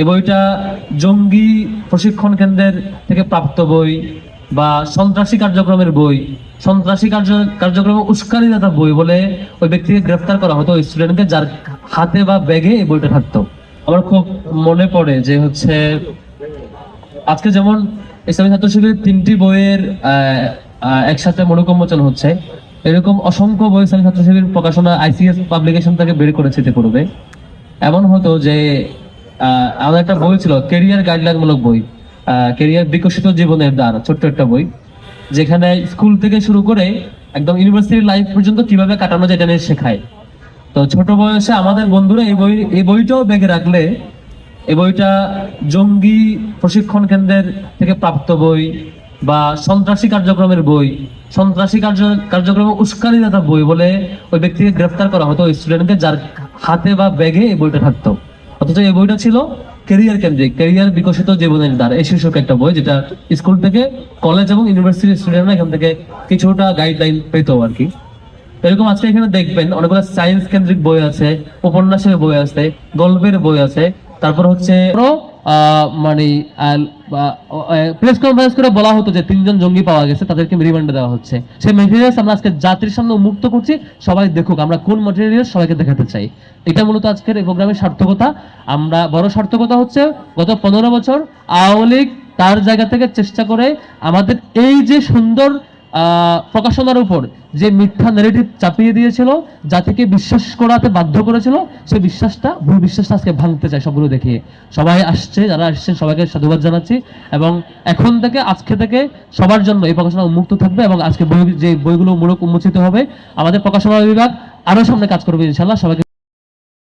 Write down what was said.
এই বইটা জঙ্গি প্রশিক্ষণ কেন্দ্রের থেকে প্রাপ্ত বই বা সন্ত্রাসী কার্যক্রমের বই। সন্ত্রাসী কার্য, কার্যক্রমে উস্কানিদাতা বই বলে ওই ব্যক্তিকে গ্রেফতার করা হতো ওই স্টুডেন্টকে যার হাতে বা ব্যাগে এই বইটা থাকতো। আমার খুব মনে পড়ে যে হচ্ছে আজকে যেমন ইসলামী ছাত্র শিবিরের তিনটি বইয়ের একসাথে মনোকম্মোচন হচ্ছে, এরকম অসংখ্য বই ইসলামী ছাত্র শিবির প্রকাশনা আইসিএস পাবলিকেশন থেকে বের করেছে ইতিপূর্বে। এমন হতো যে আহ, আমাদের একটা বই ছিল কেরিয়ার গাইডলাইন মূলক বই কেরিয়ার বিকশিত জীবনের দ্বার ছোট্ট একটা বই যেখানে স্কুল থেকে শুরু করে একদম ইউনিভার্সিটি লাইফ পর্যন্ত কীভাবে কাটানো যায় এটা নিয়ে শেখায়। তো ছোট বয়সে আমাদের বন্ধুরা এই বই এই বইটাও ব্যাগে রাখলে এই বইটা জঙ্গি প্রশিক্ষণ কেন্দ্রের থেকে প্রাপ্ত বই বা সন্ত্রাসী কার্যক্রমের বই সন্ত্রাসী কার্য কার্যক্রমে উস্কানিদাতা বই বলে ওই ব্যক্তিকে গ্রেফতার করা হতো ওই স্টুডেন্টকে যার হাতে বা ব্যাগে এই বইটা থাকতো। অথচ এই বইটা ছিল ক্যারিয়ার কেন্দ্রিক ক্যারিয়ার বিকশিত জীবনের দ্বার। এই শীর্ষক একটা বই যেটা স্কুল থেকে কলেজ এবং ইউনিভার্সিটির স্টুডেন্টরা এখান থেকে কিছুটা গাইডলাইন পেত আর কি। এরকম আজকে এখানে দেখবেন অনেকগুলো সায়েন্স কেন্দ্রিক বই আছে, উপন্যাসের বই আছে, গল্পের বই আছে, তারপর হচ্ছে মানে প্রেস কনফারেন্স করে বলা হতো যে তিনজন জঙ্গি পাওয়া গেছে, তাদেরকে রিমান্ডে দেওয়া হচ্ছে। সেই মেটেরিয়ালস আমরা আজকে জাতির সামনে উন্মুক্ত করছি, সবাই দেখুক আমরা কোন মেটেরিয়াল সবাইকে দেখাতে চাই। এটা মূলত আজকের এই প্রোগ্রামের সার্থকতা। আমরা বড় সার্থকতা হচ্ছে গত পনেরো বছর আওয়ামী লীগ তার জায়গা থেকে চেষ্টা করে আমাদের এই যে সুন্দর প্রকাশনার উপর যে মিথ্যা নেগেটিভ চাপিয়ে দিয়েছিল জাতিকে বিশ্বাস করাতে বাধ্য করেছিল, সেই বিশ্বাসটা, ভুল বিশ্বাসটা আজকে ভাঙতে চায় সবগুলো দেখিয়ে সবাই আসছে, যারা আসছেন, সবাইকে সাধুবাদ জানাচ্ছি এবং এখন থেকে, আজকে থেকে সবার জন্য এই প্রকাশনা উন্মুক্ত থাকবে এবং আজকে বই, যে বইগুলো মূলক উন্মোচিত হবে, আমাদের প্রকাশনা বিভাগ আরও সামনে কাজ করবে ইনশাল্লাহ সবাইকে